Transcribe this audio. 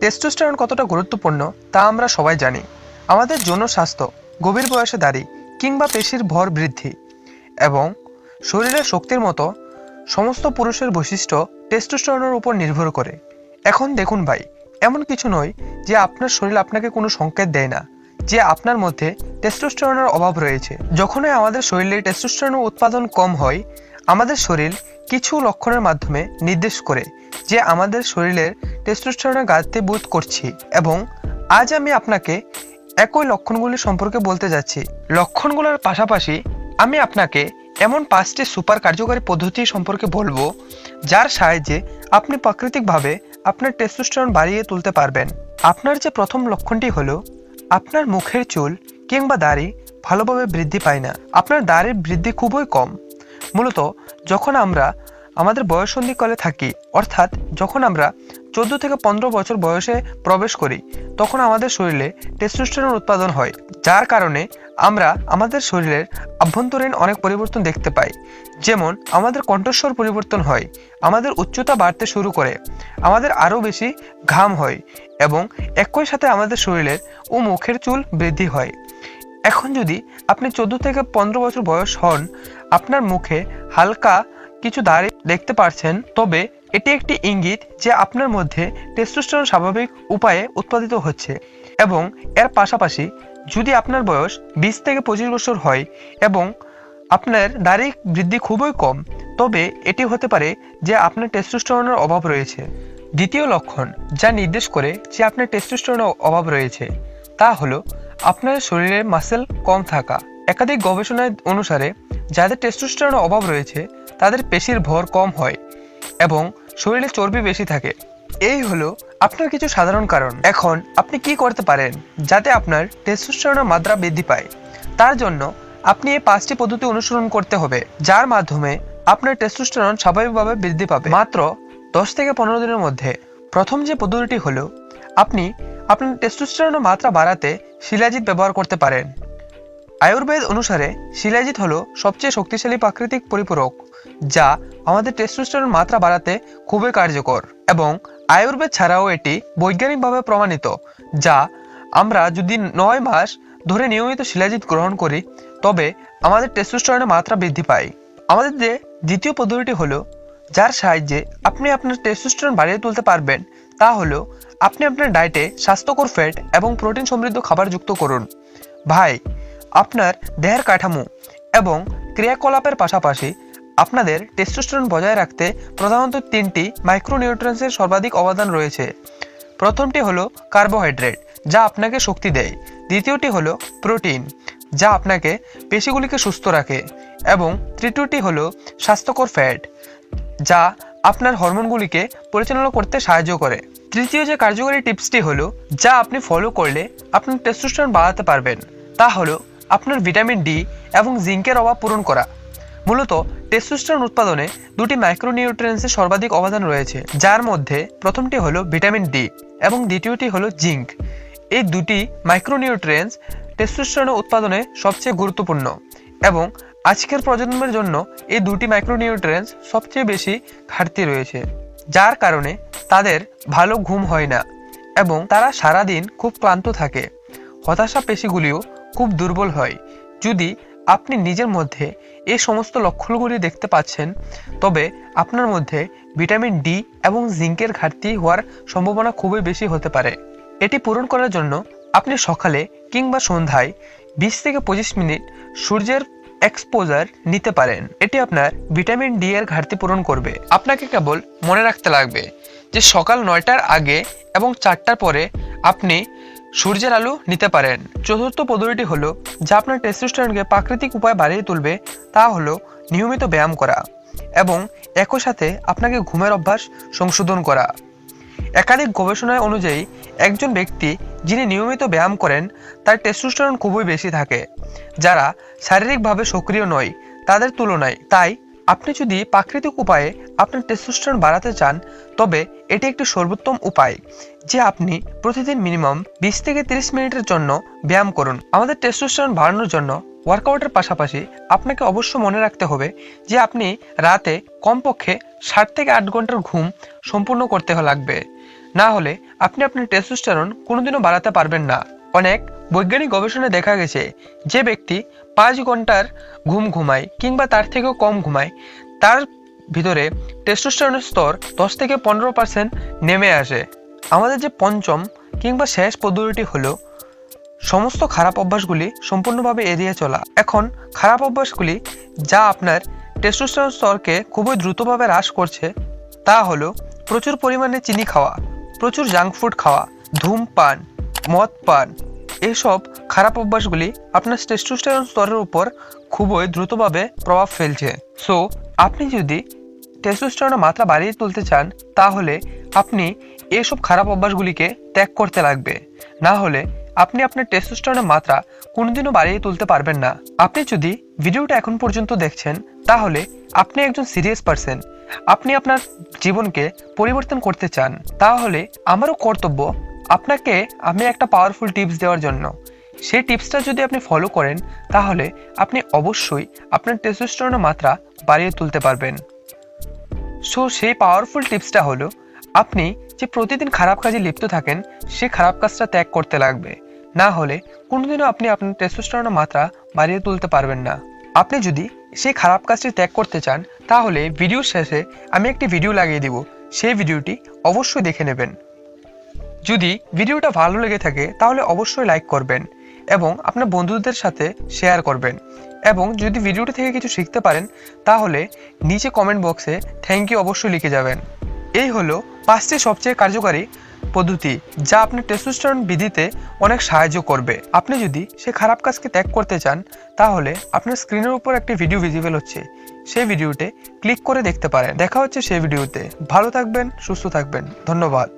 Testosterone কতটা গুরুত্বপূর্ণ, তা আমরা সবাই জানি। আমাদের যৌন স্বাস্থ্য, গভীর বয়সে দাঁড়ি কিংবা পেশির ভর বৃদ্ধি এবং শরীরের শক্তির মতো সমস্ত পুরুষের বৈশিষ্ট্য টেস্টোস্টেরনের উপর নির্ভর করে। এখন দেখুন ভাই, এমন কিছু নয় যে আপনার শরীর আপনাকে কোনো সংকেত দেয় না, যে আপনার মধ্যে টেস্টোস্টেরনের অভাব রয়েছে। যখনই আমাদের শরীরে টেস্টোস্টেরনের উৎপাদন কম হয়, আমাদের শরীর কিছু লক্ষণের মাধ্যমে নির্দেশ করে যে আমাদের শরীরের টেস্টোস্টেরনের ঘাটতি বোধ করছি এবং আজ আমি আপনাকে একই লক্ষণগুলি সম্পর্কে বলতে যাচ্ছি। লক্ষণগুলোর পাশাপাশি আমি আপনাকে এমন পাঁচটি সুপার কার্যকারী পদ্ধতি সম্পর্কে বলব, যার সাহায্যে আপনি প্রাকৃতিকভাবে আপনার টেস্টোস্টেরন বাড়িয়ে তুলতে পারবেন। আপনার যে প্রথম লক্ষণটি হলো, আপনার মুখের চুল কিংবা দাড়ি ভালোভাবে বৃদ্ধি পায় না। আপনার দাড়ির বৃদ্ধি খুবই কম। মূলত যখন আমরা আমাদের বয়সন্ধিকালে থাকি, অর্থাৎ যখন আমরা চোদ্দ থেকে পনেরো বছর বয়সে প্রবেশ করি, তখন আমাদের শরীরে টেস্টোস্টেরন উৎপাদন হয়, যার কারণে আমরা আমাদের শরীরের আভ্যন্তরীণ অনেক পরিবর্তন দেখতে পাই। যেমন, আমাদের কণ্ঠস্বর পরিবর্তন হয়, আমাদের উচ্চতা বাড়তে শুরু করে, আমাদের আরও বেশি ঘাম হয় এবং একই সাথে আমাদের শরীরের ও মুখের চুল বৃদ্ধি হয়। এখন যদি আপনি চোদ্দ থেকে পনেরো বছর বয়স হন, আপনার মুখে হালকা কিছু দাড়ি দেখতে পারছেন, তবে এটি একটি ইঙ্গিত যে আপনার মধ্যে টেস্টোস্টেরন স্বাভাবিক উপায়ে উৎপাদিত হচ্ছে এবং এর পাশাপাশি যদি আপনার বয়স বিশ থেকে পঁচিশ বছর হয় এবং আপনার দাড়ি বৃদ্ধি খুবই কম, তবে এটি হতে পারে যে আপনার টেস্টোস্টেরনের অভাব রয়েছে। দ্বিতীয় লক্ষণ যা নির্দেশ করে যে আপনার টেস্টোস্টেরনের অভাব রয়েছে তা হলো আপনার শরীরে মাসেল কম থাকা। একাধিক গবেষণায় অনুসারে, যাদের টেস্টোস্টেরনের অভাব রয়েছে, তাদের পেশির ভর কম হয় এবং শরীরে চর্বি বেশি থাকে। এই হলো আপনার কিছু সাধারণ কারণ। এখন আপনি কি করতে পারেন যাতে আপনার টেস্টোস্টেরনের মাত্রা বৃদ্ধি পায়? তার জন্য আপনি এই পাঁচটি পদ্ধতি অনুসরণ করতে হবে, যার মাধ্যমে আপনার টেস্টোস্টেরন স্বাভাবিকভাবে বৃদ্ধি পাবে। মাত্র দশ থেকে পনেরো দিনের মধ্যে। প্রথম যে পদ্ধতিটি হলো, আপনি আপনার টেস্টোস্টেরনের মাত্রা বাড়াতে শিলাজিৎ ব্যবহার করতে পারেন। আয়ুর্বেদ অনুসারে শিলাজিৎ হলো সবচেয়ে শক্তিশালী প্রাকৃতিক পরিপূরক, যা আমাদের টেস্টোস্টেরন মাত্রা বাড়াতে খুবই কার্যকর এবং আয়ুর্বেদ ছাড়াও এটি বৈজ্ঞানিকভাবে প্রমাণিত, যা আমরা যদি নয় মাস ধরে নিয়মিত শিলাজিৎ গ্রহণ করি, তবে আমাদের টেস্টোস্টেরনের মাত্রা বৃদ্ধি পায়। আমাদের যে দ্বিতীয় পদ্ধতিটি হলো যার সাহায্যে আপনি আপনার টেস্টোস্টেরন বাড়িয়ে তুলতে পারবেন, তা হলো আপনি আপনার ডায়েটে স্বাস্থ্যকর ফ্যাট এবং প্রোটিন সমৃদ্ধ খাবার যুক্ত করুন। ভাই, আপনার দেহের কাঠামো এবং ক্রিয়াকলাপের পাশাপাশি আপনাদের টেস্টোস্টেরন বজায় রাখতে প্রধানত তিনটি মাইক্রোনিউট্রিয়েন্টসের সর্বাধিক অবদান রয়েছে। প্রথমটি হলো কার্বোহাইড্রেট যা আপনাকে শক্তি দেয়। দ্বিতীয়টি হলো প্রোটিন যা আপনাকে পেশিগুলিকে সুস্থ রাখে। এবং তৃতীয়টি হলো স্বাস্থ্যকর ফ্যাট যা আপনার হরমোনগুলিকে পরিচালনা করতে সাহায্য করে। তৃতীয় যে কার্যকরী টিপসটি হলো, যা আপনি ফলো করলে আপনার টেস্টোস্টেরন বাড়াতে পারবেন, তা হলো আপনার ভিটামিন ডি এবং জিঙ্কের অভাব পূরণ করা। মূলত টেস্টোস্টেরন উৎপাদনে দুটি মাইক্রোনিউট্রিয়েন্টসের সর্বাধিক অবদান রয়েছে, যার মধ্যে প্রথমটি হলো ভিটামিন ডি এবং দ্বিতীয়টি হলো জিঙ্ক এই দুটি মাইক্রোনিউট্রিয়েন্টস টেস্টোস্টেরন উৎপাদনে সবচেয়ে গুরুত্বপূর্ণ এবং আজকের প্রজন্মের জন্য এই দুটি মাইক্রোনিউট্রিয়েন্টস সবচেয়ে বেশি ঘাটতি রয়েছে, যার কারণে তাদের ভালো ঘুম হয় না এবং তারা সারাদিন খুব ক্লান্ত থাকে। হতাশা পেশিগুলিও খুব দুর্বল হয়। যদি আপনি নিজের মধ্যে এই সমস্ত লক্ষণগুলি দেখতে পাচ্ছেন, তবে আপনার মধ্যে ভিটামিন ডি এবং জিঙ্কের ঘাটতি হওয়ার সম্ভাবনা খুবই বেশি হতে পারে। এটি পূরণ করার জন্য আপনি সকালে কিংবা সন্ধ্যায় বিশ থেকে পঁচিশ মিনিট সূর্যের এক্সপোজার নিতে পারেন। এটি আপনার ভিটামিন ডি এর ঘাটতি পূরণ করবে। আপনাকে কেবল মনে রাখতে লাগবে যে সকাল নয়টার আগে এবং চারটার পরে আপনি সূর্যের আলো নিতে পারেন। চতুর্থ পদ্ধতিটি হলো, যা আপনার টেস্টোস্টেরনকে প্রাকৃতিক উপায় বাড়িয়ে তুলবে, তা হলো নিয়মিত ব্যায়াম করা এবং একই সাথে আপনাকে ঘুমের অভ্যাস সংশোধন করা। একাধিক গবেষণায় অনুযায়ী একজন ব্যক্তি যিনি নিয়মিত ব্যায়াম করেন, তার টেস্টোস্টেরন খুবই বেশি থাকে। যারা শারীরিকভাবে সক্রিয় নয়, তাদের তুলনায়। তাই আপনি যদি প্রাকৃতিক উপায়ে আপনার টেস্টোস্টেরন বাড়াতে চান, তবে এটি একটি সর্বোত্তম উপায়, যে আপনি প্রতিদিন মিনিমাম বিশ থেকে তিরিশ মিনিটের জন্য ব্যায়াম করুন। আমাদের টেস্টোস্টেরন বাড়ানোর জন্য ওয়ার্কআউটের পাশাপাশি আপনাকে অবশ্য মনে রাখতে হবে যে আপনি রাতে কমপক্ষে ষাট থেকে আট ঘণ্টার ঘুম সম্পূর্ণ করতে লাগবে। না হলে আপনি আপনার টেস্টোস্টেরন কোনোদিনও বাড়াতে পারবেন না। অনেক বৈজ্ঞানিক গবেষণায় দেখা গেছে, যে ব্যক্তি পাঁচ ঘণ্টার ঘুম ঘুমায় কিংবা তার থেকেও কম ঘুমায়, তার ভিতরে টেস্টোস্টেরনের স্তর দশ থেকে পনেরো পার্সেন্ট নেমে আসে। আমাদের যে পঞ্চম কিংবা শেষ পদ্ধতিটি হলো, সমস্ত খারাপ অভ্যাসগুলি সম্পূর্ণভাবে এড়িয়ে চলা। এখন খারাপ অভ্যাসগুলি যা আপনার টেস্টোস্টেরন স্তরকে খুবই দ্রুতভাবে হ্রাস করছে, তা হলো প্রচুর পরিমাণে চিনি খাওয়া। প্রচুর জাঙ্ক ফুড খাওয়া ধূমপান মদ পান, এসব খারাপ অভ্যাসগুলি আপনার টেস্টোস্টেরন স্তরের উপর খুবই দ্রুতভাবে প্রভাব ফেলছে। সো আপনি যদি টেস্টোস্টেরনের মাত্রা বাড়িয়ে তুলতে চান, তাহলে আপনি এসব খারাপ অভ্যাসগুলিকে ত্যাগ করতে লাগবে। না হলে আপনি আপনার টেস্টোস্টেরনের মাত্রা কোনোদিনও বাড়িয়ে তুলতে পারবেন না। আপনি যদি ভিডিওটা এখন পর্যন্ত দেখছেন, তাহলে আপনি একজন সিরিয়াস পারসন আপনি আপনার জীবনকে পরিবর্তন করতে চান, তাহলে আমারও কর্তব্য আপনাকে আমি একটা পাওয়ারফুল টিপস দেওয়ার জন্য। সেই টিপসটা যদি আপনি ফলো করেন, তাহলে আপনি অবশ্যই আপনার টেস্টোস্টেরনের মাত্রা বাড়িয়ে তুলতে পারবেন। সো সেই পাওয়ারফুল টিপসটা হলো, আপনি যে প্রতিদিন খারাপ কাজে লিপ্ত থাকেন, সে খারাপ কাজটা ত্যাগ করতে লাগবে। না হলে কোনোদিনও আপনি আপনার টেস্টোস্টেরনের মাত্রা বাড়িয়ে তুলতে পারবেন না। আপনি যদি সেই খারাপ কাজটি ত্যাগ করতে চান, তাহলে ভিডিওর শেষে আমি একটি ভিডিও লাগিয়ে দিব। সেই ভিডিওটি অবশ্যই দেখে নেবেন। যদি ভিডিওটা ভালো লেগে থাকে, তাহলে অবশ্যই লাইক করবেন এবং আপনার বন্ধুদের সাথে শেয়ার করবেন। এবং যদি ভিডিওটি থেকে কিছু শিখতে পারেন, তাহলে নিচে কমেন্ট বক্সে থ্যাংক ইউ অবশ্যই লিখে যাবেন। এই হলো পাঁচটি সবচেয়ে কার্যকারী পদ্ধতি যা আপনার টেস্টোস্টেরন বৃদ্ধিতে অনেক সাহায্য করবে। আপনি যদি সে খারাপ কাজকে ত্যাগ করতে চান, তাহলে আপনার স্ক্রিনের উপর একটি ভিডিও ভিজিবল হচ্ছে। সেই ভিডিওতে ক্লিক করে দেখতে পারেন। দেখা হচ্ছে সেই ভিডিওতে ভালো থাকবেন, সুস্থ থাকবেন। ধন্যবাদ।